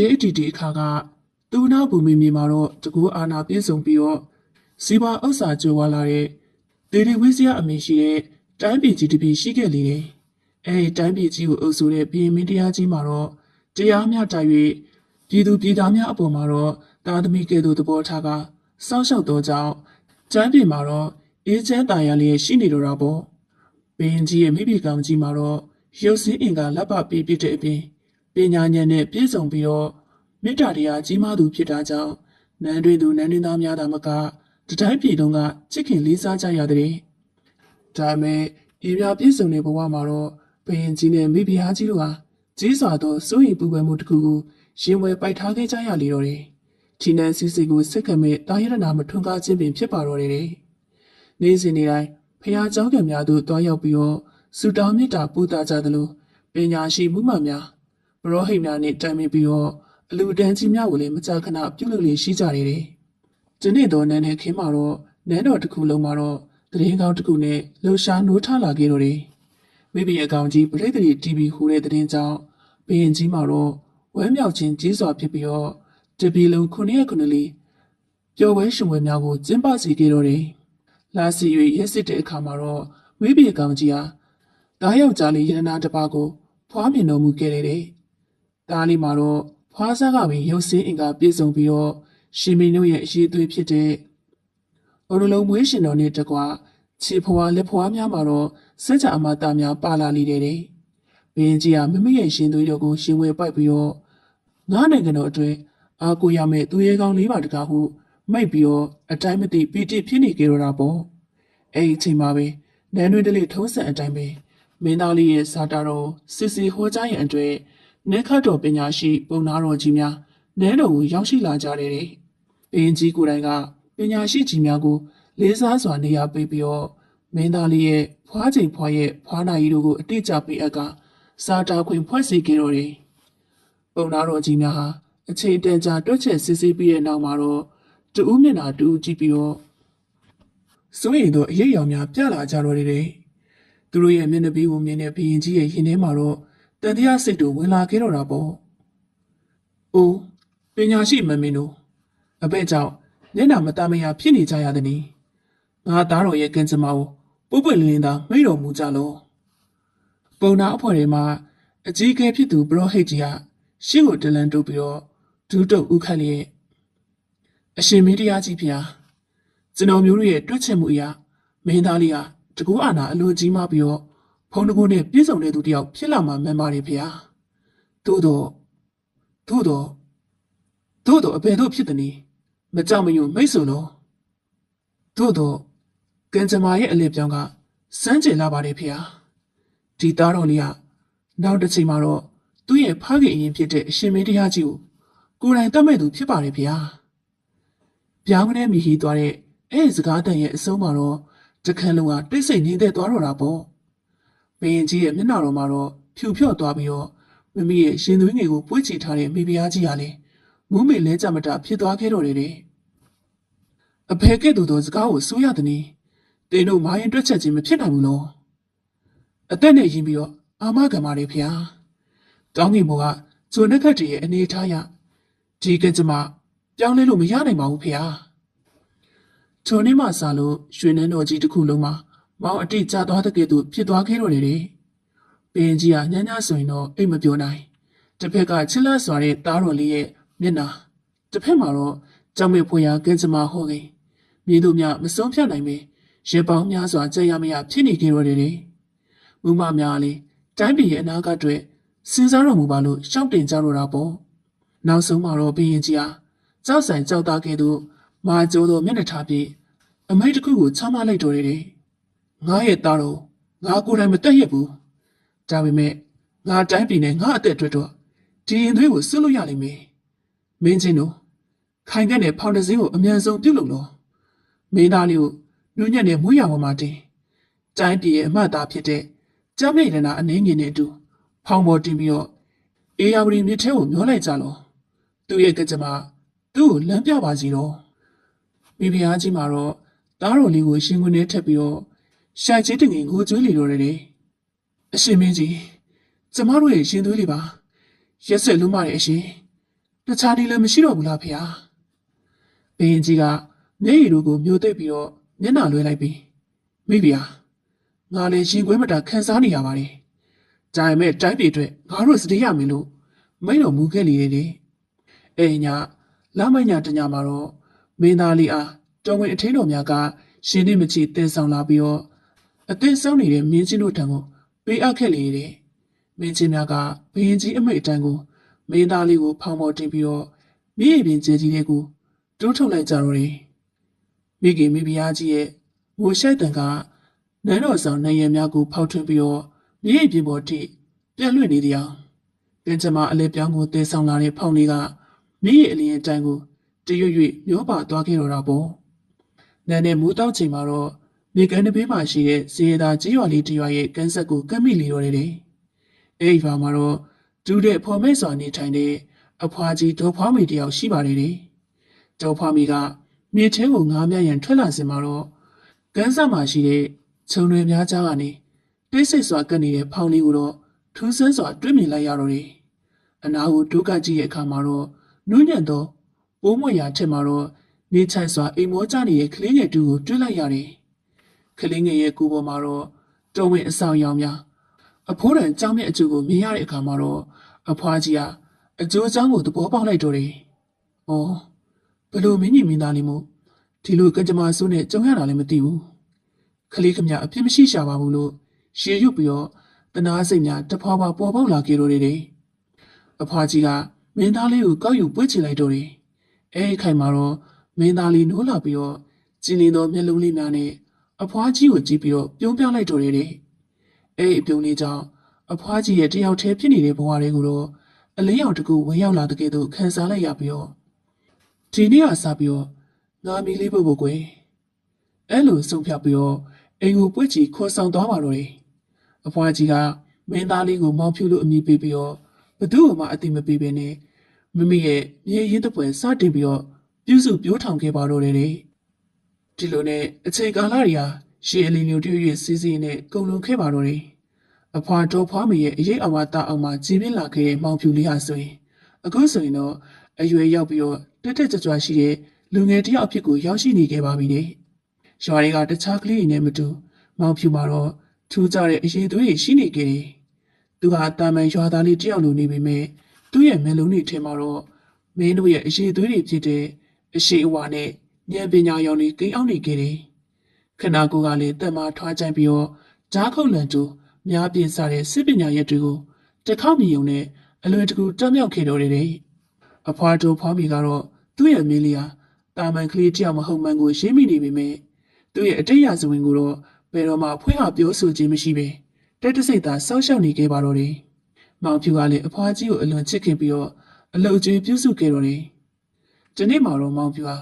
ရှေးအတီတီအခါကသူနာဘူမိမြေမှာတော့တကူအာနာပြည့်စုံပြီးတော့စီပါဥစ္စာကြွယ်ဝလာတဲ့ဒေဒီဝိစရာအမည်ရှိတဲ့တိုင်းပြည်ကြီးတစ်ပြည်ရှိခဲ့လေတယ်။အဲဒီတိုင်းပြည်ကြီးကိုအုပ်စိုးတဲ့ဘုရင်မင်းတရားကြီးမှာတော့တရားမျှတ၍ပြည်သူပြည်သားများအပေါ်မှာတော့တာသမီကဲ့သို့သဘောထားကစောင့်ရှောက်သောကြောင့်တိုင်းပြည်မှာတော့အေးချမ်းတာယာလျက်ရှိနေတော့တာပေါ့။ဘင်းကြီးရဲ့မိဘကောင်ကြီးမှာတော့ရုပ်စင်းအင်ကလက်ပပြပြတဲ့အပြင် ပညာဉာဏ်နဲ့ပြည့်စုံပြီးတော့မေတ္တာတရားကြီးမားသူဖြစ်တာကြောင့်နန်းတွင်သူနန်းတွင်သားများသာမကတတိုင်းပြည်လုံးကချစ်ခင်လေးစားကြရတဲ့ဒါပေမဲ့ဤပြပြည့်စုံတဲ့ဘဝမှာတော့ဘင်းကြီးနဲ့မိဖုရားကြီးတို့ဟာကြီးစွာသောစိုးရိမ်ပူပန်မှုတစ်ခုကိုရင်ဝယ်ပိုက်ထားခဲ့ကြရလေတော့တယ်။ချီနန်းစီစီကိုစိတ်ကမဲ့တာရရနာမထွန်းကားခြင်းပင်ဖြစ်ပါတော့တယ်။ နေ့စဉ်နေ့တိုင်းဖះเจ้าကံများသို့တွားရောက်ပြီးတော့စူတောင်းမြတ်တာပူတာကြသလိုပညာရှိမှုမှန်များ ဘရောဟိတ်များနဲ့တိုင်ပင်ပြီးတော့အလူတန်းကြီးများကိုလည်းမကြာခဏပြုလုပ်လေရှိကြတယ်တဲ့။ဒီနေ့တော့နန်းနဲ့ခင်းမှာတော့နန်းတော်တစ်ခုလုံးမှာတော့တရင်ကောင်းတစ်ခုနဲ့လှူရှားနိုးထလာခဲ့တော့တယ်။မိဘအကောင်ကြီးပရိသတ်တီဗီဟူတဲ့တရင်ကြောင့်ဘရင်ကြီးမှာတော့ဝမ်းမြောက်ခြင်းကြီးစွာဖြစ်ပြီးတော့တပီလုံးခုနှစ်ရက်ခုနှစ်လီပျော်ပွဲရှင်ပွဲများကိုကျင်းပစီခဲ့တော့တယ်လာစီ၍ရက်စစ်တဲ့အခါမှာတော့ဝိပြေကောင်ကြီးဟာတားယောက်ျားလေးရတနာတစ်ပါးကိုဖွားမြင်တော်မူခဲ့တယ် တဲ့။ဒါလေးမှာတော့ဖွားစားကပင်ရုပ်စင်းအင်ကပြည့်စုံပြီးတော့ရှင်မင်းတို့ရဲ့အရေးအသွေးဖြစ်တဲ့အိုရလုံးမွေးရှင်တော်နဲ့တကွာခြေဖွားလက်ဖွားများမှာတော့စัจ जा အမတာများပါလာနေတယ်တဲ့။ဘင်းကြီးဟာမမရဲ့ရှင်သွေးတော်ကိုရှင်ဝဲပိုက်ပြီးတော့ငါးနိုင်ငံတော်အတွင်းအာကိုရမဲ့သူရဲကောင်းလေးပါတကားဟုမိတ်ပြီးတော့အတိုင်းမသိပီတိဖြစ်နေကြတော့တာပေါ့။အဲ့ဒီအချိန်မှာပဲနန်းတွင်တလေးထုံးစံအတိုင်းပဲမင်းသားလေးရဲ့စာတာတော်စစ်စီဟောကြားရန်အတွက် နန်းခတ်တော်ပညာရှိပုံနာတော်ကြီးများနန်းတော်ကိုရောက်ရှိလာကြတယ်တဲ့။ဘင်းကြီးကိုယ်တိုင်ကပညာရှိကြီးများကိုလေးစားစွာနေရာပေးပြီးတော့မင်းသားလေးရဲ့ဖွားချိန်ဖွားရဲ့ဖွားနာရီတို့ကိုအတိအကျပေးအပ်ကစာတာခွင့်ဖွဲ့စည်းခဲ့တော်တယ်။ပုံနာတော်ကြီးများဟာအချိန်တန်ကြာတွက်ချက်စစ်ဆေးပြီးတဲ့နောက်မှာတော့တူဦးမျက်နှာတူဦးကြည့်ပြီးတော့စိုးရိမ်သောအရေးအယောင်များပြလာကြတော့တယ်။သူတို့ရဲ့မျက်နှာပြီးကိုမြင်တဲ့ဘုရင်ကြီးရဲ့ရင်ထဲမှာတော့ တန်တရားစိတ်တို့ဝင်လာခဲ့တော့တာပေါ့။အိုးပညာရှိမမင်းတို့အဘဲကြောင့်မျက်နှာမတမယာဖြစ်နေကြရသည်နီ။ငါသားတော်ရဲ့ကံကြမ္မာကိုပုပ်ပွင့်လင်းလင်းသာမိတော်မူကြလော။ပုံနာအဖော်တွေမှာအကြီးအကဲဖြစ်သူဘရောဟိတ်ကြီးကရှင်းကိုတလန်တုပ်ပြီးတော့ဒူးတုပ်ဥခတ်လျက်အရှင်မင်းတရားကြီးဖျားကျွန်တော်မျိုးတို့ရဲ့တွက်ချက်မှုအရာမင်းသားလေးဟာတကူအာနာအလွန်ကြီးမားပြီးတော့ ဖုံးတကူနဲ့ပြည့်စုံတဲ့သူတစ်ယောက်ဖြစ်လာမှမှန်ပါတယ်ဖေ။သို့တော့သို့တော့သို့တော့အဘယ်သို့ဖြစ်သနည်းမကြောက်မရွံ့မိတ်ဆွလို့သို့တော့ကံကြမ္မာရဲ့အလစ်ပြောင်းကစမ်းကြင်လာပါတယ်ဖေ။ဒီသားတော်လေးကနောက်တစ်ချိန်မှာတော့သူ့ရဲ့ဖခင်အရင်ဖြစ်တဲ့အရှင်မင်းတရားကြီးကိုကိုယ်တိုင်တတ်မဲ့သူဖြစ်ပါတယ်ဖေ။ပြောင်းကနေမြည်ဟီသွားတဲ့အဲ့ဒီစကားတန်ရဲ့အဆုံးမှာတော့တခန်းလုံးကတိတ်ဆိတ်နေတဲ့သွားတော့တာပေါ့ ဘယင်ကြီးရဲ့မျက်နှာတော်မှာတော့ဖြူဖြော့သွားပြီးတော့မမီရဲ့ရှင်သွေးငယ်ကိုပွေ့ချထားတဲ့မိဖုရားကြီးဟာလေမူးမေလဲကြမတာဖြစ်သွားခဲ့တော့တယ်တဲ့အဖေကဲ့သို့သောစကားကိုစိုးရသည်နီတင်းတို့မာရင်တွက်ချက်ခြင်းမဖြစ်နိုင်ဘူးလို့အသက်နဲ့ရင်ပြီးတော့အာမခံပါလေဖျားတောင်းငင်ဘောကဇွန်နှက်ခတ်တည်းရဲ့အနေထားရဒီကကြမ္မာပြောင်းလဲလို့မရနိုင်ပါဘူးဖျားထုံနေမှစားလို့ရွှေနှန်းတော်ကြီးတစ်ခုလုံးမှာ မောင်အတိတ်ကျသွားတဲ့ကဲ့သို့ဖြစ်သွားခဲ့တော့တယ်လေ။ပင်ကြီးကညညဆိုရင်တော့အိတ်မပြောနိုင်။တစ်ဖက်ကချစ်လက်စွာတဲ့သားတော်လေးရဲ့မျက်နှာတစ်ဖက်မှာတော့ကြောင်မေဖွေရာကင်းစမဟောခင်မြေတို့များမဆုံးဖြတ်နိုင်ပဲရေပေါင်းများစွာကြက်ရမရဖြစ်နေခဲ့တော့တယ်လေ။မူမများလေတိုင်းပြည်ရဲ့အနာဂတ်အတွက်စဉ်းစားတော်မူပါလို့ရှောက်တင်ကြတော့တာပေါ့။နောက်ဆုံးမှာတော့ဘင်းရင်ကြီးဟာကြောက်ဆိုင်ကြောက်သားကဲ့သို့မာကျိုးသောမျက်နှာထားပြီးအမိတ်တစ်ခုကိုချမှတ်လိုက်တော်တယ်။ ငါရဲ့သားတော်ငါကိုယ်တိုင်မတက်ရဘူး။ဒါပေမဲ့ငါတိုင်းပြည်နဲ့ငါအသက်အတွက်တော့ဒီရင်သွေးကိုစွတ်လို့ရလိမ့်မယ်။မင်းချင်းတို့ခိုင်ကက်နဲ့ဖောင်တစင်းကိုအမြန်ဆုံးပြုတ်လို့လို့မင်းသားလေးကိုညွှန်ညက်နဲ့မွေးရပေါ်မှာတင်တိုင်းပြည်ရဲ့အမှတ်သားဖြစ်တဲ့ကြမ်းမြင့်ရနာအနေငယ်နဲ့အတူဖောင်ပေါ်တင်ပြီးတော့အေယာဝတီမြစ်ထဲကိုမျောလိုက်ကြလောသူ့ရဲ့ကကြမ္မာသူ့ကိုလမ်းပြပါစီတော့မိဖုရားကြီးမှာတော့သားတော်လေးကိုရှင်ခွန်းထဲထက်ပြီးတော့ ရှာချေးတငင်ကိုကျွေးလီတော့တယ်အရှင်မင်းကြီးကျမတို့ရဲ့ရှင်သွေးလေးပါရက်ဆက်လုံးမတဲ့အရှင်တခြားဒီလည်းမရှိတော့ဘူးလားဖေဟာဘင်းကြီးကမျက်ရည်တို့ကိုမျိုးသိပ်ပြီးတော့မျက်နှာလွှဲလိုက်ပြီးမိဗျာငါလည်းရင်ခွဲမတာခန်းစားနေရပါတယ်ဒါပေမဲ့တိုင်းပြည်အတွက်ငါတို့စတေးရမယ်လို့မိတော်မူခဲ့လေတယ်အဲညလမ်းမညတညမှာတော့မင်းသားလေးအားတော်ဝင်အထင်းတော်များကရှင်နေမချီတင်ဆောင်လာပြီးတော့ အသင်းဆောင်နေတဲ့မင်းကြီးတို့ထံကိုပေးအပ်ခဲ့လေတယ်မင်းကြီးများကဘရင်ကြီးအမိတ်အတန်းကိုမင်းသားလေးကိုဖောင်းပေါ်တင်ပြီးတော့မြေပြင်ကျဲကြီးလေးကိုတိုးထုတ်လိုက်ကြတော့တယ်မိခင်မိဖုရားကြီးရဲ့ငိုရှိုက်တန်ကနန်းတော်ဆောင်နိုင်ရများကိုဖောက်ထွင်းပြီးတော့မြေပြင်ပေါ်ထိပြန့်လွင့်နေတရားကင်ချမအလဲပြောင်းကိုတည်ဆောင်လာတဲ့ဖောင်လေးကမိရဲ့အလျင်အတိုင်းကိုတရွတ်ရွတ်မျောပါသွားခဲ့တော့တာပေါ့။နန်းနဲ့မူတောက်ချိန်မှာတော့ မြေကန်တစ်ဘေးမှာရှိတဲ့ဇေယျသာကြီးရွာလေးတစ်ရွာရဲ့ကန်းဆက်ကိုကမ်းမိလီတော့တယ်လေ။အဲဒီရွာမှာတော့တူတဲ့ဖော်မဲစွာနေထိုင်တဲ့အဖွားကြီးဒေါ်ဖွားမေတယောက်ရှိပါတယ်လေ။ဒေါ်ဖွားမေကမြေထဲကိုငားမြရန်ထွက်လာစင်မှာတော့ကန်းဆက်မှာရှိတဲ့ခြုံတွေများကြားကနေတိတ်ဆိတ်စွာကပ်နေတဲ့ဖောင်လေးကိုတော့ထူးဆန်းစွာတွေ့မြင်လိုက်ရတော့တယ်။အနာကိုဒုက္ခကြည့်ရဲ့အခါမှာတော့နူးညံ့သောပိုးမွေရာထက်မှာတော့နေချိုင်စွာအိမ်မောကြနေတဲ့ကလေးငယ်တူကိုတွေ့လိုက်ရတယ်။ ကလေးငယ်ရဲ့ကိုယ်ပေါ်မှာတော့တုံးဝင်အဆောင်ရောင်များအဖိုးတန်ကြောင်းမြအကျိုးကိုမြင်ရတဲ့အခါမှာတော့အဖွားကြီးကအကျိုးအကြောင်းကိုသဘောပေါက်လိုက်တော့တယ်။အော်ဘယ်လိုမင်းကြီးမင်းသားလေးမို့ဒီလိုကကြမ္မာဆိုးနဲ့ကြုံရတာလည်းမသိဘူး။ကလေးခမအပြစ်မရှိရှာပါဘူးလို့ရှေရွတ်ပြီးတော့တနာစိတ်များတဖွာဖွာပေါ်ပေါက်လာကြတော့တယ်။အဖွားကြီးကမင်းသားလေးကိုကောက်ယူပွေ့ချလိုက်တော့တယ်။အဲဒီခိုင်မှာတော့မင်းသားလေးနိုးလာပြီးတော့ကျင်းလင်းသောမျက်လုံးလေးများနဲ့ အဖွားကြီးကိုကြည့်ပြီးတော့ပြုံးပြလိုက်တော့တယ်တဲ့။အဲဒီအပြုံးလေးကြောင့်အဖွားကြီးရဲ့တယောက်တည်းဖြစ်နေတဲ့ဘဝတွေကိုတော့အလေးအောင်တစ်ခုဝင်ရောက်လာတဲ့ကဲ့သို့ခံစားလိုက်ရပြီးတော့ဒီနေ့ကစပြီးတော့ငါမီလေးပုတ်ပုတ်ကွယ်။အဲ့လိုဆုံးဖြတ်ပြီးတော့အိမ်ကိုပွေ့ချီခေါ်ဆောင်သွားပါတော့တယ်။အဖွားကြီးကမင်းသားလေးကိုမောင်ဖြူလို့အမည်ပေးပြီးတော့ဘသူ့ကိုမှအတိမပေးဘဲနဲ့မိမိရဲ့မြေရင်တစ်ပွဲစတင်ပြီးတော့ပြုစုပြောထောင်ခဲ့ပါတော့တယ်လေ ဒီလိုနဲ့အချိန်ကာလတွေဟာရှေးအလီမျိုးတွေ့၍စီးစီးနဲ့ကုန်လုံးခဲ့ပါတော့တယ်အဖွာတော်ဖွားမရဲ့အရေးအဝါတအောင်မှကြီးပြင်းလာခဲ့တဲ့မောင်ဖြူလေးဟာဆိုရင်အခုဆိုရင်တော့အရွယ်ရောက်ပြီးတော့တက်တက်ကြွကြွရှိတဲ့လူငယ်တစ်ယောက်အဖြစ်ကိုရောက်ရှိနေခဲ့ပါပြီလေရွာတွေကတခြားကလေးတွေနဲ့မတူမောင်ဖြူမှာတော့ထူးကြတဲ့အရေးသွေးတွေရှိနေကြတယ်။သူဟာတာမန်ရွာသားလေးတယောက်လိုနေပေမဲ့သူ့ရဲ့မျက်လုံးတွေထဲမှာတော့မင်းတို့ရဲ့အရေးသွေးတွေဖြစ်တဲ့အရှိအဝါနဲ့ ဉာဏ်ပညာရောင်တွေကိန်းအောင်နေကြတယ်။ခန္ဓာကိုယ်ကလည်းတက်မာထွားကြိုင်ပြီးတော့ဂျားခုတ်လန်တူများပြင်းစားတဲ့စစ်ပညာရက်တွေကိုတစ်ခေါက်မြင်ုံနဲ့အလွယ်တကူတက်မြောက်ခဲ့တော့တယ်။အဖွာတို့ဖွားမိကတော့သူ့ရဲ့မင်းလေးဟာတာမန်ကလေးတယောက်မဟုတ်မှန်ကိုရှင်းမိနေပေမဲ့သူ့ရဲ့အတိတ်ရဇဝင်ကိုတော့ဘယ်တော့မှဖွင့်ဟပြောဆိုခြင်းမရှိပဲတက်တစိတ်သာစောက်ရှောက်နေခဲ့ပါတော့တယ်။မောင်ဖြူကလည်းအဖွားကြီးကိုအလွန်ချစ်ခင်ပြီးတော့အလုတ်ကျွေးပြုစုခဲ့တော့တယ်။ဒီနေ့မှာတော့မောင်ဖြူဟာ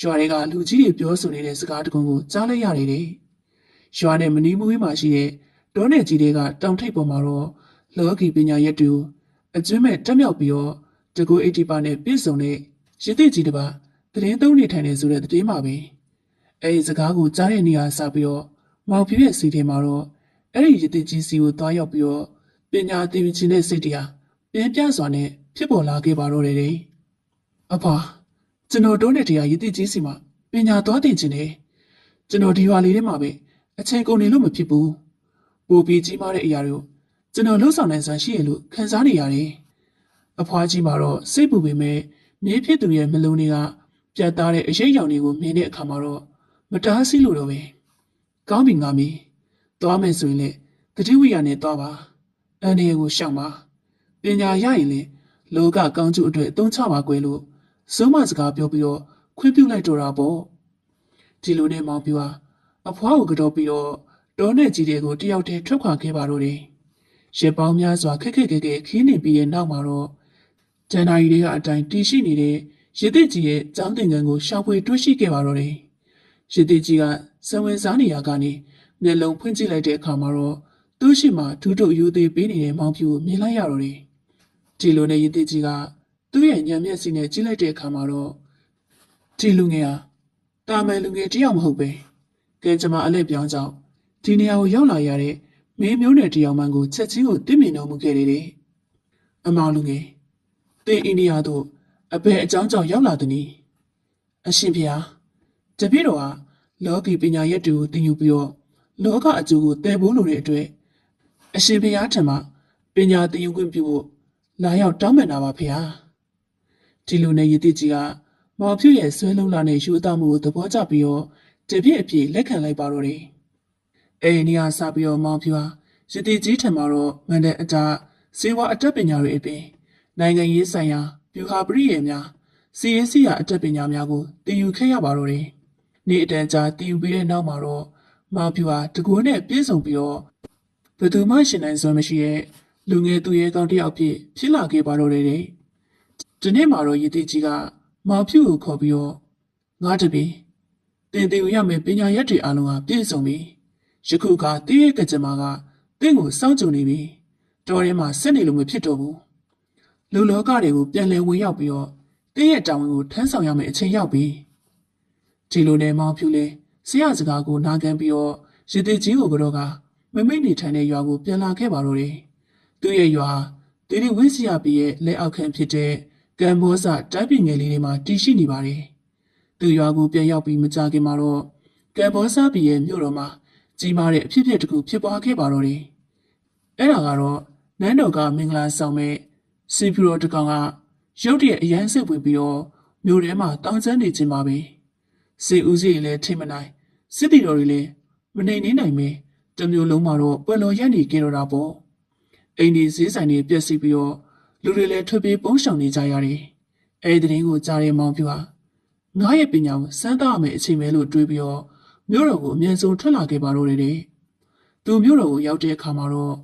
ရွာတွေကလူကြီးတွေပြောဆိုနေတဲ့စကားတကုံကိုကြားလိုက်ရတယ်တဲ့။ရွာနဲ့မနီးမဝေးမှာရှိတဲ့ဒေါနဲ့ကြီးတွေကတောင်ထိပ်ပေါ်မှာတော့လောကီပညာရက်တူအကျွမ်းမဲ့တက်မြောက်ပြီးတော့တကူ80ပါနဲ့ပြည့်စုံတဲ့ရစ်သိကြီးတစ်ပါးသတင်းသုံးနေထိုင်နေဆိုတဲ့သတင်းပါပဲ။အဲဒီစကားကိုကြားတဲ့နေရာစပြီးတော့မောင်ဖြူရဲ့စီထဲမှာတော့အဲ့ဒီရစ်သိကြီးစီကိုသွားရောက်ပြီးတော့ပညာသင်ယူခြင်းတဲ့စိတ်တရားပြင်းပြစွာနဲ့ဖြစ်ပေါ်လာခဲ့ပါတော့တယ်တဲ့။အဖာ ကျွန်တော်တို့နဲ့တရားရစ်သိကြီးစီမှာပညာသွားတင်ခြင်းနဲ့ကျွန်တော်ဒီရွာလေးထဲမှာပဲအချိန်ကုန်နေလို့မဖြစ်ဘူး။ပိုပြီးကြီးမားတဲ့အရာတွေကိုကျွန်တော်လှုပ်ဆောင်နိုင်စွမ်းရှိရလို့ခံစားနေရတယ်။အဖွားကြီးမှာတော့စိတ်ပူပေမဲ့မြေဖြစ်သူရဲ့မလုံးတွေကပြတ်သားတဲ့အရေးရောင်တွေကိုမြင်တဲ့အခါမှာတော့မတားဆီးလို့တော့ပဲကောင်းပြီငါမီသွားမယ်ဆိုရင်လေတတိဝိယနဲ့သွားပါအန်ဒီကိုရှောင်ပါပညာရရင်လေလောကကောင်းကျိုးအတွက်အသုံးချပါကွယ်လို့ စိုးမစကားပြောပြီးတော့ခွင့်ပြုလိုက်တော့တာပေါ့ဒီလိုနဲ့မောင်ပြွာအဖွားကိုကတော့ပြီးတော့တောနဲ့ကြီးတွေကိုတယောက်တည်းထွက်ခွာခဲ့ပါတော့တယ်ရက်ပေါင်းများစွာခက်ခက်ခဲခဲခင်းနေပြီးတဲ့နောက်မှာတော့ဇန်နာရီတွေကအတိုင်းတည်ရှိနေတဲ့ရစ်တစ်ကြီးရဲ့ကျောင်းသင်ခန်းကိုရှောက်ဖွေတွေ့ရှိခဲ့ပါတော့တယ်။ရစ်တစ်ကြီးကစံဝင်စားနေရာကနေမျက်လုံးဖွင့်ကြည့်လိုက်တဲ့အခါမှာတော့သူ့ရှိမှဒူးတို့ယူသေးပေးနေတဲ့မောင်ဖြူကိုမြင်လိုက်ရတော့တယ်။ဒီလိုနဲ့ရစ်တစ်ကြီးက သူ့ရဲ့ညံမျက်စိနဲ့ကြည့်လိုက်တဲ့အခါမှာတော့ဒီလူငယ်ဟာတာမန်လူငယ်တစ်ယောက်မဟုတ်ပဲ။ကဲကျွန်မအလက်ပြောင်းကြောင့်ဒီနေရာကိုရောက်လာရတဲ့မင်းမျိုးနယ်တယောက်မှန်ကိုချက်ချင်းကိုသိမြင်တော်မူခဲ့တယ်တဲ့အမောင်လူငယ်သင်အိန္ဒိယသို့အဘယ်အကြောင်းကြောင့်ရောက်လာသနည်းအရှင်ဖျားတပည့်တော်ကလောကီပညာရက်တွေကိုသင်ယူပြီးတော့လောကအကျိုးကိုတည်ဖို့လိုတဲ့အတွက်အရှင်ဖျားထံမှပညာသင်ယူခွင့်ပြုဖို့လာရောက်တောင်းပန်တာပါဖျား ဒီလိုနဲ့ယတိကြီးကမောင်ဖြူရဲ့ဆွဲလုံးလာတဲ့ယူအပ်မှုကိုသဘောကျပြီးတော့တပြည့်အပြည့်လက်ခံလိုက်ပါတော့တယ်အဲဒီနေရာစပြီးတော့မောင်ဖြူဟာယတိကြီးထံမှာတော့မန္တအတာစေဝါအတတ်ပညာတွေအပြင်နိုင်ငံရေးဆိုင်ရာဗျူဟာပရိယေများစီရေးစီယာအတတ်ပညာများကိုသင်ယူခဲ့ရပါတော့တယ်။နေ့အတန်းကြာသင်ယူပြီးတဲ့နောက်မှာတော့မောင်ဖြူဟာတကူနဲ့ပြည့်စုံပြီးတော့ဘယ်သူမှရှင်နိုင်စွမ်းမရှိတဲ့လူငယ်သူရဲကောင်းတစ်ယောက်ဖြစ်ဖြစ်လာခဲ့ပါတော့တယ်တဲ့။ ဒီနေ့မှာတော့ယတိကြီးကမောင်ဖြူကိုခေါ်ပြီးတော့ငါတပည့်တင်တင်ရမယ်ပညာရက်တွေအလုံးဟာပြည့်စုံပြီ။ယခုကတည့်ရဲ့ကကြမ္မာကတင့်ကိုစောင့်ကြုံနေပြီ။တော်ထဲမှာဆက်နေလို့မဖြစ်တော့ဘူး။လူလောကတွေကိုပြန်လည်ဝင်ရောက်ပြီးတော့တည့်ရဲ့တာဝန်ကိုထမ်းဆောင်ရမယ့်အချိန်ရောက်ပြီ။ဒီလိုနဲ့မောင်ဖြူလဲဆရာစကားကိုနားခံပြီးတော့ရည်တည်ကြီးကိုကတော့ကမမိတ်နေထိုင်တဲ့ရွာကိုပြန်လာခဲ့ပါတော့တယ်။သူ့ရဲ့ရွာတီတီဝင်းစီယာပီရဲ့လက်အောက်ခံဖြစ်တဲ့ ကမ်ဘောဇတိုင်းပြည်ငယ်လေးတွေမှာတည်ရှိနေပါတယ်။သူရွာကိုပြန်ရောက်ပြီးမကြခင်မှာတော့ကမ်ဘောဇပီရဲ့မြို့တော်မှာကြီးမားတဲ့အဖြစ်အပျက်တစ်ခုဖြစ်ပွားခဲ့ပါတော့တယ်။အဲ့ဒါကတော့နန်းတော်ကမင်္ဂလာဆောင်မဲ့စီဖီရိုတကောင်ကရုတ်တရက်အရန်စိတ်ဝင်ပြီးတော့မြို့ထဲမှာတောင်းကျမ်းနေခြင်းပါပဲ။စေဦးစီလည်းထိမနိုင်စစ်တီတော်တွေလည်းမနေနေနိုင်ပဲတမျိုးလုံးမှာတော့ပွက်လော်ရက်နေကြတော့တာပေါ့။အိမ်ဒီဈေးဆိုင်တွေပြက်စီးပြီးတော့ လူတွေလည်းထွက်ပြေးပုန်းရှောင်နေကြရတယ်။အဲဒီတဲ့ရင်ကိုကြားရမောင်ပြူဟာငါရဲ့ပညာကိုစမ်းသပ်ရမယ့်အချိန်ပဲလို့တွေးပြီးတော့မြို့တော်ကိုအမြဲဆုံးထွက်လာခဲ့ပါတော့တယ်။သူမြို့တော်ကိုရောက်တဲ့အခါမှာတော့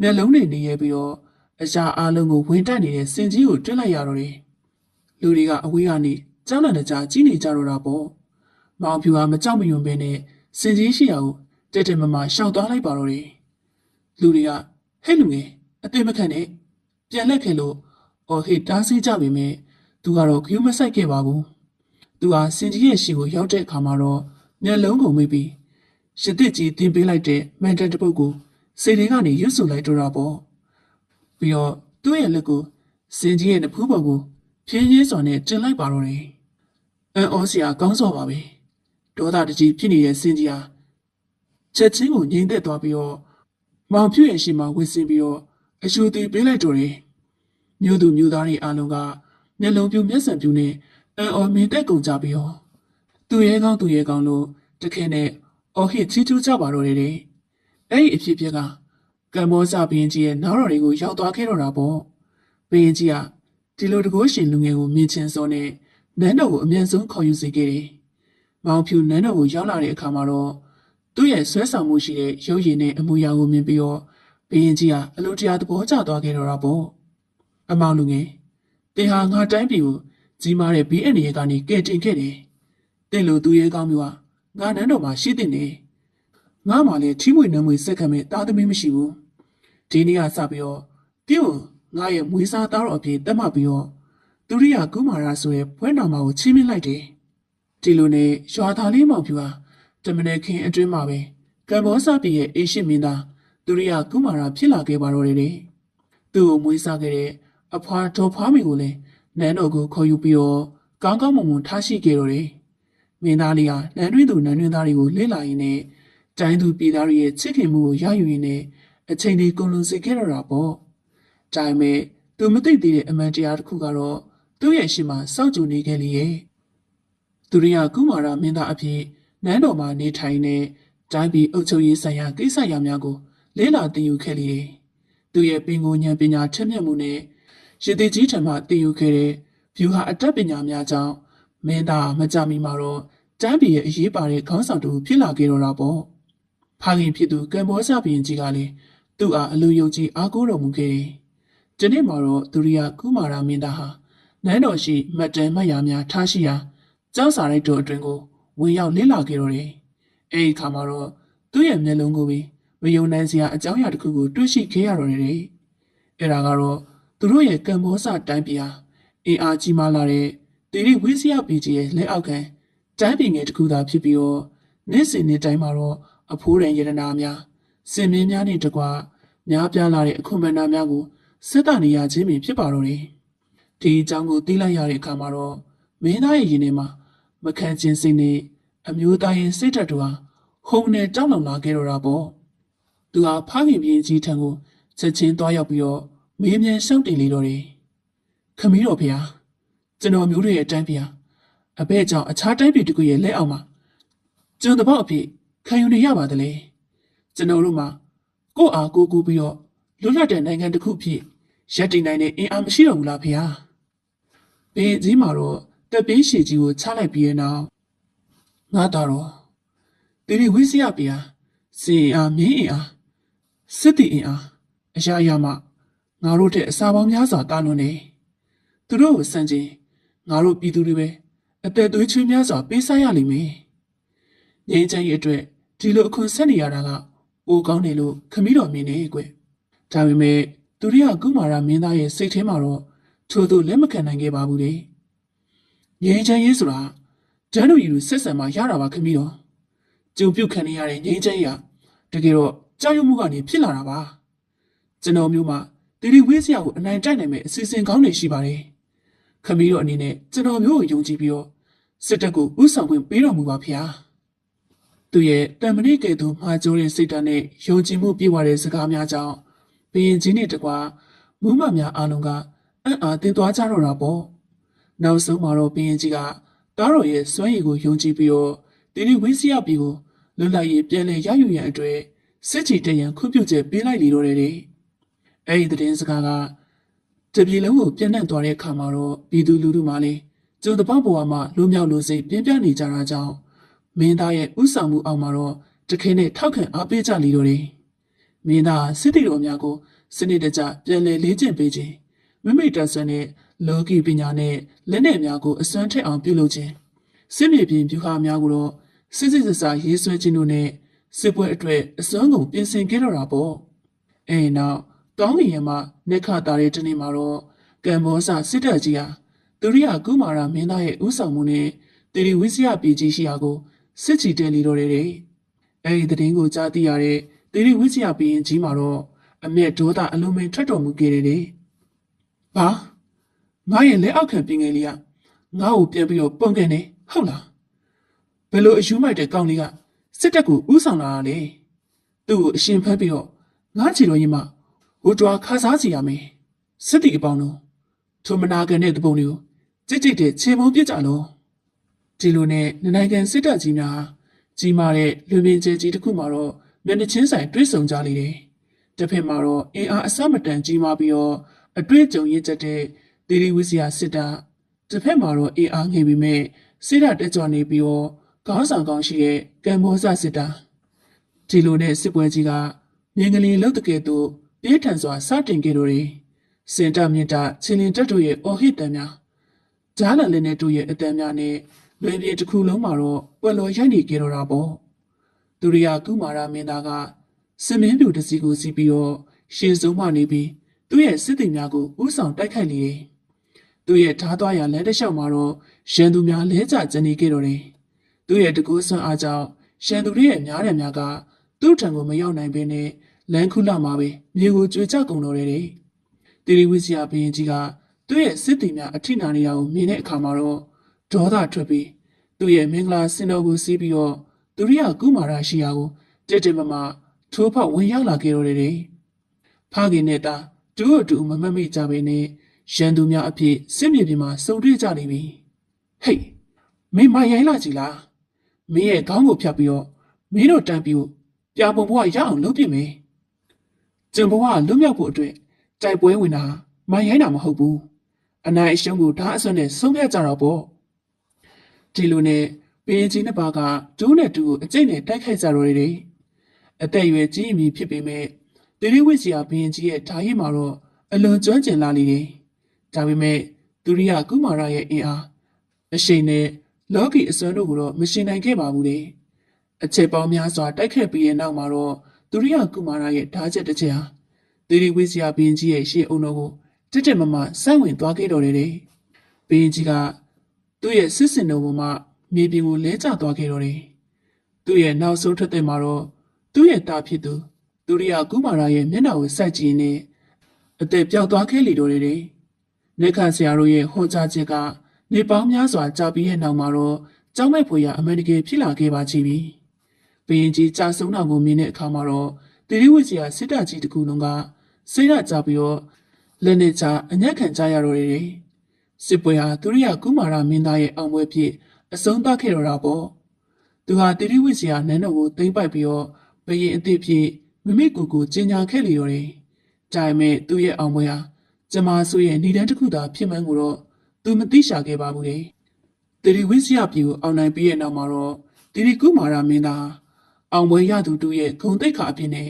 မျက်လုံးတွေနေရပြီးတော့အရာအလုံးကိုဝင်တက်နေတဲ့စင်ကြီးကိုတွေ့လိုက်ရတော့တယ်။လူတွေကအဝေးကနေကြောက်လန့်တကြားကြီးနေကြတော့တာပေါ့။မောင်ဖြူဟာမကြောက်မရွံပဲနဲ့စင်ကြီးရှိရာကိုတက်တက်မမရှောက်သွားလိုက်ပါတော့တယ်။လူတွေကဟဲ့လူငယ်အသိမခံနဲ့ ပြန်လက်ခဲ့လို့အော်ဟေးတားဆီးကြပေမဲ့သူကတော့ခရူးမဆိုင်ခဲ့ပါဘူး။သူဟာစင်ကြီးရဲ့ရှီကိုရောက်တဲ့အခါမှာတော့မျက်လုံးကုန်မိပြီးရစ်တစ်ကြီးတင်ပေးလိုက်တဲ့မန်တက်တစ်ပုတ်ကိုစိတ်ထဲကနေရွတ်ဆိုလိုက်တော့တာပေါ့။ပြီးတော့သူ့ရဲ့လက်ကိုစင်ကြီးရဲ့နဖူးပေါ်ကိုဖြင်းချင်းစွာနဲ့တင်လိုက်ပါတော့တယ်။အန်အောစရာကောင်းစောပါပဲ။ဒေါသတကြီးဖြစ်နေတဲ့စင်ကြီးဟာချက်ချင်းကိုငြိမ်သက်သွားပြီးတော့မောင်ဖြူရဲ့ရှီမှာဝစ်စင်ပြီးတော့ အရှူသေးပေးလိုက်တော့တယ်။မြို့သူမြို့သားတွေအားလုံးကမျက်လုံးပြူမျက်စံပြူနဲ့အန်အော်မင်းတက်ကုန်ကြပြီးတော့သူရဲကောင်းသူရဲကောင်းလို့တခဲနဲ့အော်ဟစ်ချီချူးကြပါတော့တယ်တဲ့။အဲ့ဒီအဖြစ်ပြက်ကကမ္ဘောဇဘင်းကြီးရဲ့နောက်တော်တွေကိုရောက်သွားခဲ့တော့တာပေါ့။ဘင်းကြီးကဒီလိုတကိုးရှင်လူငယ်ကိုမြင်ချင်းစောနဲ့နန်းတော်ကိုအမြန်ဆုံးခေါ်ယူစေခဲ့တယ်။မောင်ဖြူနန်းတော်ကိုရောက်လာတဲ့အခါမှာတော့သူ့ရဲ့ဆွဲဆောင်မှုရှိတဲ့ရုပ်ရည်နဲ့အမူအရာကိုမြင်ပြီးတော့ ဘင်းကြီးကအလိုတရားသဘောကျသွားခဲ့တော့တာပေါ့။အမောင်လူငယ်တင်ဟာငါတိုင်းပြည်ကိုကြီးမားတဲ့ဘေးအန္တရာယ်ကနေကယ်တင်ခဲ့တယ်။တင်လို့သူရဲကောင်းမျိုးကငါနန်းတော်မှာရှိတဲ့နေ။ငါမှလည်းထီးမွေနှမ်းမွေစက်ခံမဲ့တာသမီးမရှိဘူး။ဒီနေ့ကစပြီးတော့တင်းကိုငါရဲ့မွေးစားသားတော်အဖြစ်တက်မှတ်ပြီးတော့သူရိယာကုမာရဆိုရဲ့ဘွဲတော်မှာကိုချီးမြှင့်လိုက်တယ်။ဒီလိုနဲ့ရွာသားလေးမောင်ဖြူဟာတမနယ်ခင်းအတွင်းမှာပဲကမ္ဘောဇပြည်ရဲ့အေရှိမင်းသား သူရိယာကုမာရဖြစ်လာခဲ့ပါတော့တယ်။သူ့ကိုမွေးစားခဲ့တဲ့အဖွာတော်ဖွားမိကိုလည်းနန်းတော်ကိုခေါ်ယူပြီးတော့ကောင်းကောင်းမွန်မွန်ထားရှိခဲ့တော့တယ်။မင်းသားလေးဟာနန်းတွင်းသူနန်းတွင်းသားတွေကိုလေ့လာရင်းနဲ့တိုင်းသူပြည်သားတွေရဲ့ချစ်ခင်မှုကိုရယူရင်းနဲ့အချိန်လေးကုန်လွန်စေခဲ့တော့တာပေါ့။ဒါပေမဲ့သူမသိသေးတဲ့အမှန်တရားတစ်ခုကတော့သူ့ရဲ့ရှင်မှာစောင့်ကြိုနေခဲ့လေရဲ့။သူရိယကုမာရမင်းသားအဖြစ်နန်းတော်မှာနေထိုင်နေတိုင်းပြည်အုပ်ချုပ်ရေးဆိုင်ရာကိစ္စရာများကို လေ့လာသင်ယူခဲ့လေတယ်။သူရဲ့ပင်ကိုဉာဏ်ပညာထက်မြက်မှုနဲ့ရည်တည်ကြီးထံမှသင်ယူခဲ့တဲ့ဗျူဟာအတတ်ပညာများကြောင့်မင်းသားမကြမီမှာတော့တန်းပြည်ရဲ့အရေးပါတဲ့ခေါင်းဆောင်တူဖြစ်လာခဲ့တော့တာပေါ့။ဖခင်ဖြစ်သူကမ်ဘောဇဘီရင်ကြီးကလည်းသူ့အားအလိုယုံကြည်အားကိုးတော်မူခဲ့တယ်။ဒီနေ့မှာတော့သူရိယကုမာရမင်းသားဟာနန်းတော်ရှိမတ်တန်မတ်ရာများထားရှိရာကျောင်းစာရိုက်တော်အတွင်ကိုဝင်ရောက်လေ့လာခဲ့တော့တယ်။အဲဒီအခါမှာတော့သူ့ရဲ့မျက်လုံးကိုပဲ မယုံနိုင်စရာအကြောင်းအရာတစ်ခုကိုတွေ့ရှိခဲ့ရတော့တယ်။အဲဒါကတော့သူတို့ရဲ့ကမ္ဘောဇတိုင်းပြည်ဟာအင်အားကြီးမားလာတဲ့တီရီဝိစယပီကြီးရဲ့လက်အောက်ခံတိုင်းပြည်ငယ်တစ်ခုသာဖြစ်ပြီးတော့နေ့စဉ်နေ့တိုင်းမှာတော့အဖိုးရန်ရတနာများစင်မင်းများနဲ့တကွများပြားလာတဲ့အခွန်ဘဏ္ဍာများကိုစစ်တာနေရခြင်းပင်ဖြစ်ပါတော့တယ်။ဒီအကြောင်းကိုသိလိုက်ရတဲ့အခါမှာတော့မင်းသားရဲ့ရင်ထဲမှာမခံကျင်စိတ်နဲ့အမျိုးသားရင်စိတ်ဓာတ်တို့ဟာဟုံနဲ့တောက်လောင်လာခဲ့တော့တာပေါ့ သူဟာဖခင်ပြင်းကြီးထံကိုချက်ချင်းသွားရောက်ပြီးတော့မင်းမြန်ရှောက်တင်လေတော့တယ်ခမီးတော်ဖေဟာကျွန်တော်မျိုးတွေရဲ့အတိုင်းဖေဟာအဘဲကြောင့်အခြားတိုင်းပြည်တစ်ခုရဲ့လက်အောက်မှာကျွန်တော်တပောက်အဖြစ်ခံယူနေရပါသလဲကျွန်တော်တို့မှာကိုယ့်အားကိုးကူးပြီးတော့လွတ်လပ်တဲ့နိုင်ငံတစ်ခုဖြစ်ရပ်တည်နိုင်တဲ့အင်အားမရှိတော့ဘူးလားဖေဟာဘင်းကြီးမှာတော့တက်ပင်းရှည်ကြီးကိုချလိုက်ပြီးရဲ့နောက်ငါသားတော့တီရီဝိစရဖေဟာစင်အားမင်းအင်အား စစ်တီအင်အားအရာရာမှငါတို့တဲ့အစာပေါင်းများစွာတာလွန်နေသူတို့ကိုစံချင်းငါတို့ပြည်သူတွေပဲအသက်သွေးချွေးများစွာပေးစားရလိမ့်မယ်ငြိမ်းချမ်းရေးအတွက်ဒီလိုအခွန်ဆက်နေရတာကပိုကောင်းတယ်လို့ခမီးတော်မြင်နေကွဒါပေမဲ့သူရိယကုမာရမင်းသားရဲ့စိတ်ထဲမှာတော့ထို့သူလက်မခံနိုင်ခဲ့ပါဘူးလေငြိမ်းချမ်းရေးဆိုတာဂျန်တို့ယူဆက်ဆံမှရတာပါခမီးတော်ကြုံပြုတ်ခံနေရတဲ့ငြိမ်းချမ်းရေးကတကယ်တော့ ကြောက်ရွံ့မှုကနေဖြစ်လာတာပါကျွန်တော်မျိုးမှာတီရီဝေးစရာကိုအနိုင်တိုက်နိုင်မဲ့အစီအစဉ်ကောင်းတွေရှိပါတယ်။ခမီးတို့အနေနဲ့ကျွန်တော်မျိုးကိုယုံကြည်ပြီးတော့စစ်တပ်ကိုဥဆောင်ခွင့်ပေးတော်မူပါဗျာ။သူရဲ့တန်မဏိကဲ့သို့မှာကြိုးတဲ့စိတ်ဓာတ်နဲ့ယုံကြည်မှုပြည့်ဝတဲ့စကားများကြောင့်ဘရင်ကြီးနဲ့တကွာမူးမများအားလုံးကအံ့အားသင်သွားကြတော့တာပေါ့။နောက်ဆုံးမှာတော့ဘရင်ကြီးကတားတော်ရဲ့စွမ်းရည်ကိုယုံကြည်ပြီးတော့တီရီဝေးစရာပြည်ကိုလွတ်လပ်ရေးပြန်လည်ရယူရန်အတွက် စစ်ချီတရန်ခွင့်ပြုချက်ပေးလိုက်လေတော့တယ်တဲ့။အဲ့ဒီသတင်းစကားကတပြည်လုံးကိုပြန့်နှံ့သွားတဲ့အခါမှာတော့ပြည်သူလူထုမှလည်းကျုံတပောက်ပေါ်မှာလူမြောက်လူစိတ်ပြင်းပြနေကြတာကြောင့်မင်းသားရဲ့ဥဆောင်မှုအောက်မှာတော့တခဲနဲ့ထောက်ခံအားပေးကြလေတော့တယ်။မင်းသားစစ်တီတော်များကိုစနစ်တကျပြန်လည်လေ့ကျင့်ပေးခြင်းမိမိတက်ဆွမ်းတဲ့လောကီပညာနဲ့လက်နက်များကိုအစွမ်းထက်အောင်ပြုလုပ်ခြင်းစစ်မြေပြင်ဗျူဟာများကိုတော့စစ်စစ်ဆဆရေးဆွဲခြင်းတို့နဲ့ စစ်ပွဲအတွက်အစွမ်းကုန်ပြင်ဆင်ခဲ့တော့တာပေါ့။အဲနောက်ကောင်းကင်ရမနက်ခတာတဲ့တနေ့မှာတော့ကမ္ဘောဇစစ်တပ်ကြီးဟာသူရိယကုမာရမင်းသားရဲ့ဥဆောင်မှုနဲ့တီရီဝိစယပြည်ကြီးရှိရာကိုစစ်ချီတဲလီတော်တယ်တဲ့။အဲဒီသတင်းကိုကြားသိရတဲ့တီရီဝိစယပြည်ရင်ကြီးမှာတော့အမျက်ဒေါသအလုံးမင်းထွက်တော်မူခဲ့တယ်တဲ့။ဘာငါရဲ့လက်အောက်ခံပြင်ငယ်လေးကငါ့ကိုပြန်ပြီးတော့ပုံကန်နေဟုတ်လားဘယ်လိုအယူမိုက်တဲ့ကောင်းလေးက စစ်တပ်ကိုဥဆောင်လာတာလဲသူ့ကိုအရှင်ဖမ်းပြီးတော့ငါချီတော်ရင်မှဟိုတွာခါစားစီရမယ်စစ်တီအပေါင်းတို့ထိုမနာကန်တဲ့တပုံတွေကိုကြိတ်ကြိတ်တဲ့ခြေမုံပြစ်ကြလို့ဒီလိုနဲ့နိုင်ငံစစ်တပ်ကြီးများကြီးမားတဲ့လူမင်းကျဲကြီးတစ်ခုမှာတော့မျက်နှာချင်းဆိုင်တွေ့ဆုံကြလေတယ်တစ်ဖက်မှာတော့အင်အားအစမတန်ကြီးမားပြီးတော့အတွေ့အကြုံရင့်ကျက်တဲ့ဒေလီဝီစီယာစစ်တပ်တစ်ဖက်မှာတော့အင်အားငယ်ပြီးမဲ့စစ်တပ်တက်ကြွနေပြီးတော့ ခေါင်းဆောင်ကောင်းရှိတဲ့ကမ်ဘောဇစစ်တပ်ဒီလိုနဲ့စစ်ပွဲကြီးကမြင်းကလေးလောက်တကယ်တော့ပြင်းထန်စွာစတင်ခဲ့တော့တယ်စင်တမြင့်တာချင်းလင်တက်တို့ရဲ့အော်ဟစ်တံများဂျားလန်လင်းတဲ့တို့ရဲ့အတံများနဲ့လွင်ပြေတစ်ခုလုံးမှာတော့ပွက်လော်ရိုက်နေကြတော့တာပေါ့သူရိယာကုမာရမင်းသားကစမင်းပြူတစ်စီကိုစီးပြီးတော့ရှင်စုံမှနေပြီးသူ့ရဲ့စစ်သည်များကိုဥဆောင်တိုက်ခိုက်လေတယ်သူ့ရဲ့ဓားသွားရလမ်းတစ်လျှောက်မှာတော့ရန်သူများလဲကျကျနေခဲ့တော့တယ် သူ့ရဲ့တကူဆွမ်းအားကြောင့်ရန်သူတွေရဲ့များတယ်များကသူ့ထံကိုမရောက်နိုင်ဘဲနဲ့လမ်းခုလမှာပဲမြေကိုကြွေချကုန်တော့တယ်တဲ့တီရီဝီစီယာဘရင်ကြီးကသူ့ရဲ့စစ်သည်များအထိနာနေတာကိုမြင်တဲ့အခါမှာတော့ဒေါသထွက်ပြီးသူ့ရဲ့မင်္ဂလာစင်တော်ကိုစီးပြီးတော့သူရိယကုမာရရှိရာကိုတက်တက်မမထိုးဖောက်ဝင်ရောက်လာခဲ့တော့တယ်တဲ့ဖခင်နဲ့တာတူအတူမမတ်မိကြပဲနဲ့ရန်သူများအဖြစ်စစ်မြေပြင်မှာစုံတွေ့ကြနေပြီဟေးမင်းမရိုင်းလာကြည်လား မင်းရဲ့ခေါင်းကိုဖြတ်ပြီးတော့မင်းတို့တန်းပြီးပြာပုံဘဝရအောင်လုပ်ပြမယ်ကျင်ဘဝလွတ်မြောက်ဖို့အတွက်တိုက်ပွဲဝင်တာမရိုင်းတာမဟုတ်ဘူးအနိုင်အရှုံးကိုဓာအစွန်းနဲ့ဆုံးဖြတ်ကြတော့ပေါ့ဒီလိုနဲ့ဘင်းကြီးနှစ်ပါးကဒူးနဲ့တူကိုအကျိတ်နဲ့တိုက်ခိုက်ကြတော့တယ်အသက်အရွယ်ကြီးအမည်ဖြစ်ပေမဲ့တရီဝိစီယာဘင်းကြီးရဲ့ဓာရီမှာတော့အလွန်ကျွမ်းကျင်လာလေတယ်ဒါပေမဲ့သူရိယကုမာရရဲ့အင်အားအရှိန်နဲ့ လော်ကီအစွမ်းတို့ကိုတော့မရှင်နိုင်ခဲ့ပါဘူးလေအချက်ပေါင်းများစွာတိုက်ခတ်ပြီးရဲ့နောက်မှာတော့သူရိယကုမာရရဲ့ဓာချက်တစ်ချက်ဟာသီရိဝိဇယာဘင်းကြီးရဲ့ရှေ့အုံတော်ကိုတက်တက်မမစိုက်ဝင်သွားခဲ့တော်တယ်တဲ့ဘင်းကြီးကသူ့ရဲ့စစ်စင်တော်ပေါ်မှာမြေပြင်ကိုလဲကျသွားခဲ့တော်တယ်သူ့ရဲ့နောက်ဆုံးထွက်တဲ့မှာတော့သူ့ရဲ့တာဖြစ်သူသူရိယကုမာရရဲ့မျက်နှာကိုစိုက်ကြည့်နေအသက်ပြောက်သွားခဲ့လေတော်တယ်နေခန့်ဆရာတို့ရဲ့ဟောကြားချက်က နေပေါင်းများစွာကြာပြီးရဲ့နောက်မှာတော့ကြောင်းမဲ့ဖွေရအမေရိကန်ဖြစ်လာခဲ့ပါချီပြီ။ဘရင်ကြီးကြာဆုံးတာကိုမြင်တဲ့အခါမှာတော့တိရိဝိစီယာစစ်တပ်ကြီးတစ်ခုလုံးကစိတ်ရကြပြီးတော့လက်နဲ့ချအညက်ခံကြရတော့တယ်။စစ်ပွဲဟာသူရိယကုမာရမင်းသားရဲ့အောင်ပွဲဖြစ်အဆုံးသတ်ခဲ့တော့တာပေါ့။သူဟာတိရိဝိစီယာနန်းတော်ကိုသိမ်းပိုက်ပြီးတော့ဘရင်အသစ်ဖြစ်မိမိကိုယ်ကိုကျင်ညာခဲ့လေတော့တယ်။ဒါပေမဲ့သူ့ရဲ့အောင်ပွဲဟာကျမဆိုရဲ့နေတန်းတစ်ခုသာဖြစ်မှန်းကိုတော့ သူမသိရှာခဲ့ပါဘူးလေ။တိရိဝိစီယာပြည်ကိုအောင်နိုင်ပြီးရဲ့နောက်မှာတော့တိရိကုမာရမင်းသားအောင်ပွဲရသူတို့ရဲ့ဂုံတိတ်ခါအဖြစ်နဲ့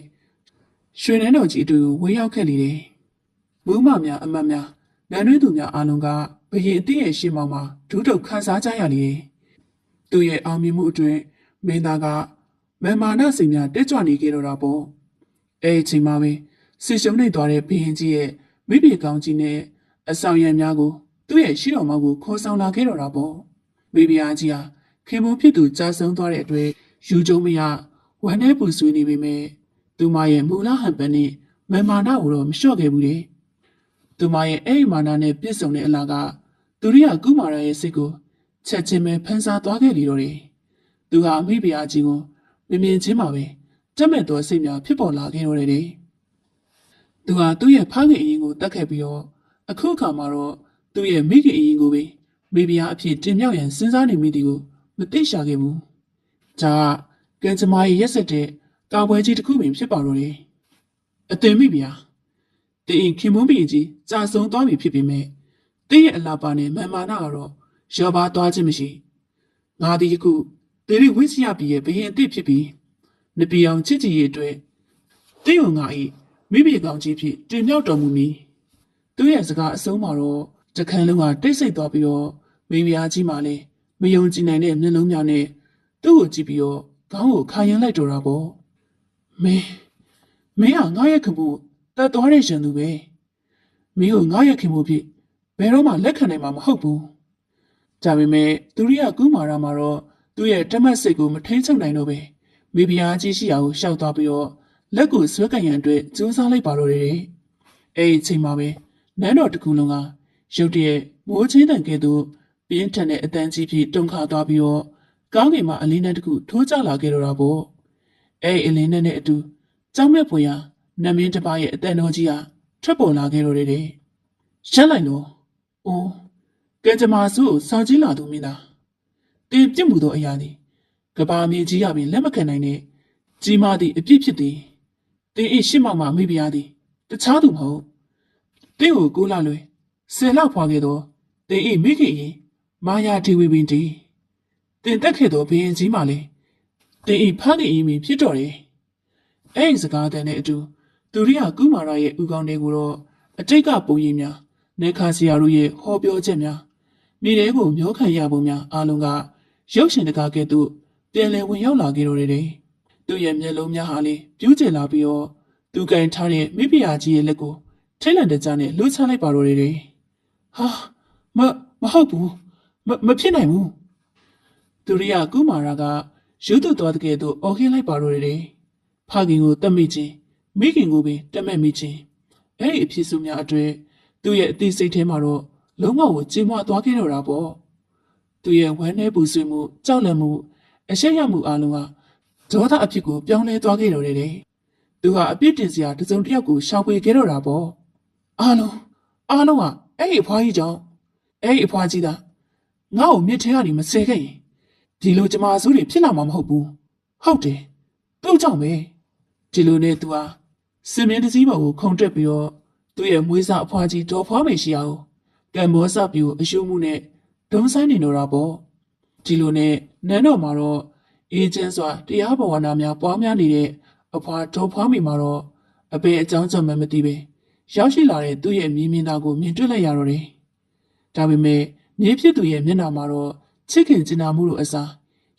ရွှေနန်းတော်ကြီးအတူဝေရောက်ခဲ့လေတယ်။မူးမများအမတ်များနန်းတွင်းသူများအားလုံးကဘရင်အသစ်ရဲ့ရှေ့မှောက်မှာဒုဒုက္ခခံစားကြရလေတယ်။သူ့ရဲ့အောင်မြင်မှုအတွင်းမင်းသားကမန်မာနစိတ်များတက်ကြွနေကြတော့တာပေါ့အဲ့ဒီအချိန်မှာပဲဆစ်ရှုံးနေသွားတဲ့ဘရင်ကြီးရဲ့မိဘကောင်းကြီးနဲ့အဆောင်ရံများကို သူ့ရဲ့ရှိတော်မောက်ကိုခေါ်ဆောင်လာခဲ့တော့တာပေါ့မိဘအားကြီးဟာခင်မုန်းဖြစ်သူကြားဆုံးသွားတဲ့အတွက်ယူကြုံမရဝမ်းထဲပူဆွေးနေပေမဲ့သူမရဲ့မူလဟန်ပန်နဲ့မန်မာနကိုတော့မလျှော့ခဲ့ဘူးလေသူမရဲ့အဲ့ဒီမာနနဲ့ပြည့်စုံတဲ့အလားကသူရိယကုမာရရဲ့စိတ်ကိုချက်ချင်းပဲဖန်ဆာသွားခဲ့လေတော့တယ်။သူဟာအမိဖုရားကြီးကိုမမြင်ချင်းမှာပဲတက်မဲ့သောစိတ်များဖြစ်ပေါ်လာခဲ့တော့တယ်တဲ့။သူဟာသူ့ရဲ့ဖခင်အရင်ကိုတတ်ခဲ့ပြီးတော့အခုအခါမှာတော့ သူ့ရဲ့မိခင်အရင်ကိုပဲမိဖုရားအဖြစ်တင်မြောက်ရန်စဉ်းစားနေမိသည်ကိုမသိရှာခဲ့ဘူး။ဒါကကံကြမ္မာရဲ့ရက်ဆက်တဲ့ကာပွဲကြီးတစ်ခုပင်ဖြစ်ပါတော့တယ်။အသင်မိဖုရားတင်းရင်ခင်မုန်းဘီကြီးကြာဆုံးသွားပြီဖြစ်ပေမဲ့တင်းရဲ့အလားပါနဲ့မန်မာနာကတော့ရောပါသွားခြင်းမရှိငါဒီယခုတေရီဝိစယပြည်ရဲ့ဘရင်အသစ်ဖြစ်ပြီးနပီအောင်ချစ်ကြည်ရဲ့အတွက်တင်းယုံငါဤမိမိကောင်းကြီးဖြစ်တင်မြောက်တော်မူမည်သူရဲ့စကားအဆုံးမှာတော့ တခန်းလုံးကတိတ်ဆိတ်သွားပြီးတော့မိဖုရားကြီးမှလည်းမယုံကြည်နိုင်တဲ့မျက်လုံးများနဲ့သူ့ကိုကြည့်ပြီးတော့ခေါင်းကိုခါရင်လိုက်တော်တာပေါ့မင်းမင်းဟာငါရဲ့ခင်ဖို့တတ်သွားတဲ့ရှင်သူပဲမင်းကိုငါရဲ့ခင်ဖို့ဖြစ်ဘယ်တော့မှလက်ခံနိုင်မှာမဟုတ်ဘူးဒါပေမဲ့သူရိယကူမာရမှာတော့သူ့ရဲ့တမတ်စိတ်ကိုမထိန်ချုပ်နိုင်တော့ပဲမိဖုရားကြီးရှိရာကိုရှောက်သွားပြီးတော့လက်ကိုဆွဲကန်ရန်အတွက်ကြိုးစားလိုက်ပါတော့တယ်တဲ့အဲ့ဒီအချိန်မှာပဲနန်းတော်တစ်ခုလုံးက ရုတ်တရက်မိုးချင်းတန်ကဲ့သို့ပြင်းထန်တဲ့အတန်းကြီးဖြစ်တုန်ခါသွားပြီးတော့ကောင်းကင်မှာအလင်းနဲ့တစ်ခုထိုးကျလာခဲ့တော့တာပေါ့အဲ့ဒီအလင်းနဲ့နဲ့အတူကြောင်းမဲ့ပွေရာနတ်မင်းတစ်ပါးရဲ့အတန်တော်ကြီးဟာထွက်ပေါ်လာခဲ့တော့တယ်တဲ့ရှက်လိုက်တော့အိုးကံကြမ္မာစုကိုစောင့်ကြည့်လာသူမင်းသားတင်ပြစ်မှုသောအရာသည်ကဘာမြေကြီးရပင်လက်မခံနိုင်တဲ့ကြီးမားသည့်အပြစ်ဖြစ်သည်တင်ဤရှစ်မောင်မှမိဖုရားသည်တခြားသူမဟုတ်တင်ကိုကိုးလာလွယ် ဆယ်လောက်ဖွာခဲ့သောတင်ဤမိခင်၏မာယာဒီဝီပင်တီတင်တက်ခဲ့သောဘရင်ကြီးမှလည်းတင်ဤဖခင်၏မိဖြစ်တော်တယ်အဲ့ဒီစကားတန်တဲ့အတူသူရိယကုမာရရဲ့ဥကောင်းတွေကိုတော့အတိတ်ကပုံရိပ်များနေခါစီယာတို့ရဲ့ဟောပြောချက်များမိတဲ့ကိုမျောခံရပုံများအားလုံးကရုပ်ရှင်တကားကဲ့သို့ပြန်လည်ဝင်ရောက်လာခဲ့တော့တယ်။သူ့ရဲ့မျက်လုံးများဟာလေပြူးကျလာပြီးတော့သူကင်ထားတဲ့မိဖုရားကြီးရဲ့လက်ကိုထိတ်လန့်တဲ့ကြားနဲ့လှုပ်ချလိုက်ပါတော့တယ်။ ဟာမမဟုတ်ဘူးမမဖြစ်နိုင်ဘူး။သူရိယကုမာရကရုတ်တုသွားတဲ့ကဲ့သို့အော်ခင်းလိုက်ပါတော့တယ်။ဖခင်ကိုတတ်မိခြင်းမိခင်ကိုပင်တတ်မဲ့မိခြင်းအဲ့ဒီအဖြစ်စုများအတွေ့သူ့ရဲ့အသိစိတ်ထဲမှာတော့လုံးဝကိုကြေမွသွားခဲ့တော့တာပေါ့သူရဲ့ဝမ်းနည်းပူဆွေးမှုကြောက်လန့်မှုအရှက်ရမှုအလုံးကဒေါသအဖြစ်ကိုပြောင်းလဲသွားခဲ့တော့တယ်တဲ့သူဟာအပြစ်တင်စရာတစ်စုံတစ်ယောက်ကိုရှောင်ပွေခဲ့တော့တာပေါ့အားလုံးအားလုံးက အဲ့ဒီအဖွားကြီးကြောင့်အဲ့ဒီအဖွားကြီးကငါ့ကိုမြစ်ထဲကနေမဆဲခဲ့ရင်ဒီလိုကြမာစုတွေဖြစ်လာမှာမဟုတ်ဘူးဟုတ်တယ်သူ့ကြောင့်ပဲဒီလိုနဲ့သူဟာစင်မင်းတစ်စီးပေါ်ကိုခုန်တက်ပြီးတော့သူ့ရဲ့မွေးစားအဖွားကြီးဒေါ်ဖွားမေရှိအောင်ကံမောစပြူအရှုံးမှုနဲ့ဒုံဆိုင်နေတော့တာပေါ့ဒီလိုနဲ့နန်းတော်မှာတော့အေဂျင့်စွာတရားဘဝနာများပွားများနေတဲ့အဖွားဒေါ်ဖွားမေမှာတော့အပေအကြောင်းကြောင့်မှမသိပဲ ရောက်ရှိလာတဲ့သူ့ရဲ့မြင်းမြင်းသားကိုမြင်တွေ့လိုက်ရတော့တယ်ဒါပေမဲ့မြေဖြစ်သူရဲ့မျက်နှာမှာတော့ချစ်ခင်ကျင်နာမှုတို့အစား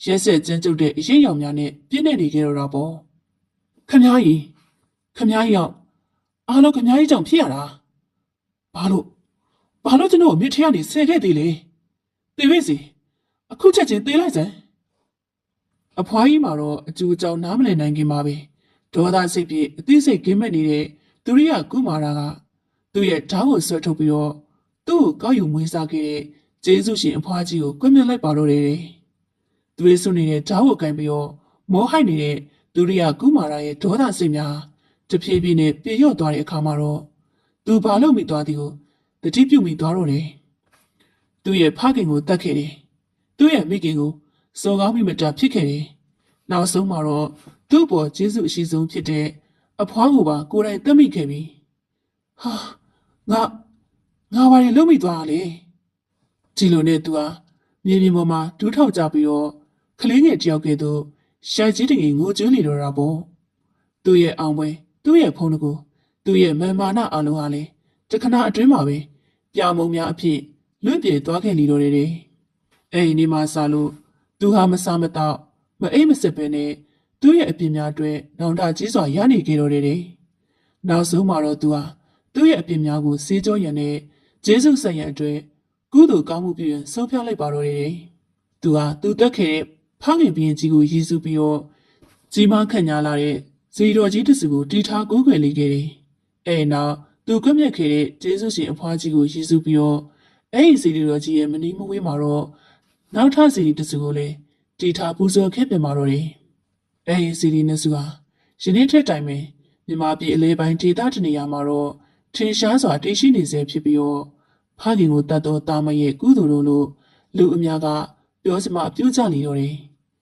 ရက်ဆက်ကျန်းကျုပ်တဲ့အရေးရောင်များနဲ့ပြည့်နေနေကြတော့တာပေါ့ခမ ्या ကြီးခမ ्या ကြီးရောက်အားလုံးခမားကြီးကြောင့်ဖြစ်ရတာဘာလို့ဘာလို့ကျွန်တော်ကိုမြစ်ထဲကနေဆဲခဲ့သေးလဲတေဝိစီအခုချက်ချင်းသေးလိုက်စမ်းအဖွားကြီးမှာတော့အကျိုးအကြောင်းနားမလည်နိုင်ခင်ပါပဲဒေါသစိတ်ပြေအသိစိတ်ကင်းမဲ့နေတဲ့ သူရိယကုမာရာကသူ့ရဲ့ဓာတ်ကိုဆွဲထုတ်ပြီးတော့သူ့သူ့ကိုကောက်ယူမွေးစားခဲ့တဲ့ကျေးဇူးရှင်အဖွားကြီးကိုကွပ်မြက်လိုက်ပါတော့တယ်။သူတွေဆွနေတဲ့ဂျားကိုကင်ပြီးတော့မောဟိုက်နေတဲ့ဒုရိယကုမာရရဲ့ဒေါသစိတ်များတဖြည်းဖြည်းနဲ့ပြေလျော့သွားတဲ့အခါမှာတော့သူဘာလို့မိသွားသည်ကိုတတိပြုမိသွားတော့တယ်။သူ့ရဲ့ဖခင်ကိုတတ်ခဲ့တယ်။သူ့ရဲ့မိခင်ကိုစော်ကားမိမတာဖြစ်ခဲ့တယ်။နောက်ဆုံးမှာတော့သူ့ဘောကျေးဇူးအရှိဆုံးဖြစ်တဲ့ အဖွားကိုပါကိုယ်တိုင်တတ်မိခဲ့ပြီ။ဟာငါငါဘာတွေလုပ်မိသွားတာလဲ။ကြည်လိုနဲ့သူဟာမြေပြင်ပေါ်မှာဒူးထောက်ကြပြီးတော့ကလေးငယ်တယောက်ကဲ့သို့ရှိုက်ကြီးတငယ်ငိုကြွေးနေတော့တာပေါ့။သူ့ရဲ့အောင်ပွဲသူ့ရဲ့ဖုန်းတကူသူ့ရဲ့မာမာနအလုံးဟာလေတခဏအတွင်းမှာပဲပြာမုံများအဖြစ်လွင့်ပြေသွားခဲ့နေတော့တယ်တဲ့။အဲ့ဒီနေ့မှစလို့သူဟာမစားမတော့မအိမ်မစစ်ပဲနဲ့ သူ့ရဲ့အပြစ်များအတွက်နောင်တကြီးစွာရနေခဲ့တော့တယ်တဲ့။နောက်ဆုံးမှာတော့သူဟာသူ့ရဲ့အပြစ်များကိုစေးကြောရန်နဲ့ဂျေစုဆက်ရန်အတွက်ကုသိုလ်ကောင်းမှုပြုရန်ဆုံးဖြတ်လိုက်ပါတော့တယ်။သူဟာသူတက်ခဲ့တဲ့ဖခင်ဘုရင်ကြီးကိုရည်စူးပြီးတော့ကြီးမားခန့်ညာလာတဲ့ဇီတော်ကြီးတစုကိုတီထားကိုးကွယ်လေးခဲ့တယ်။အဲနောက်သူကွပ်မျက်ခဲ့တဲ့ဂျေစုရှင်အဖွားကြီးကိုရည်စူးပြီးတော့အဲဒီဇီတော်ကြီးရဲ့မနီးမဝေးမှာတော့နောက်ထပ်ဇီတစုကိုလည်းတီထားပူဇော်ခဲ့ပြန်ပါတော့တယ်။ အဲဒီစီဒီနစ်စုဟာယနေ့ထက်တိုင်ပင်မြန်မာပြည်အလဲပိုင်းဒေသတနေရာမှာတော့ထင်ရှားစွာတည်ရှိနေစေဖြစ်ပြီးတော့ဖခင်ကိုတတ်တော်တာမရဲ့ကုသိုလ်တို့လို့လူအများကပြောစမအပြုကြနေတော့တယ်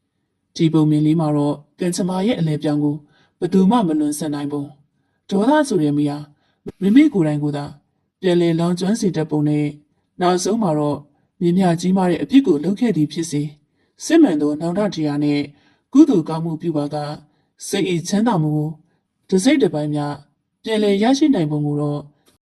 ။ဒီပုံမြင်လေးမှာတော့ကံချမာရဲ့အလဲပြောင်းကိုဘယ်သူမှမလွန်ဆန်နိုင်ဘူး။ဒေါသဆိုတဲ့မိဟာမိမိကိုယ်တိုင်ကိုယ်သာပြန်လည်လောင်ကျွမ်းစေတတ်ပုံနဲ့နောက်ဆုံးမှာတော့မြင်မြကြီးမားတဲ့အဖြစ်ကိုလုပ်ခဲ့သည်ဖြစ်စေစစ်မှန်သောနောင်တတရားနဲ့ ကုသိုလ်ကောင်းမှုပြုပါကစိတ်ဤချမ်းသာမှုကိုတစ်စိတ်တစ်ပိုင်းများပြန်လည်ရရှိနိုင်ပုံကိုတော့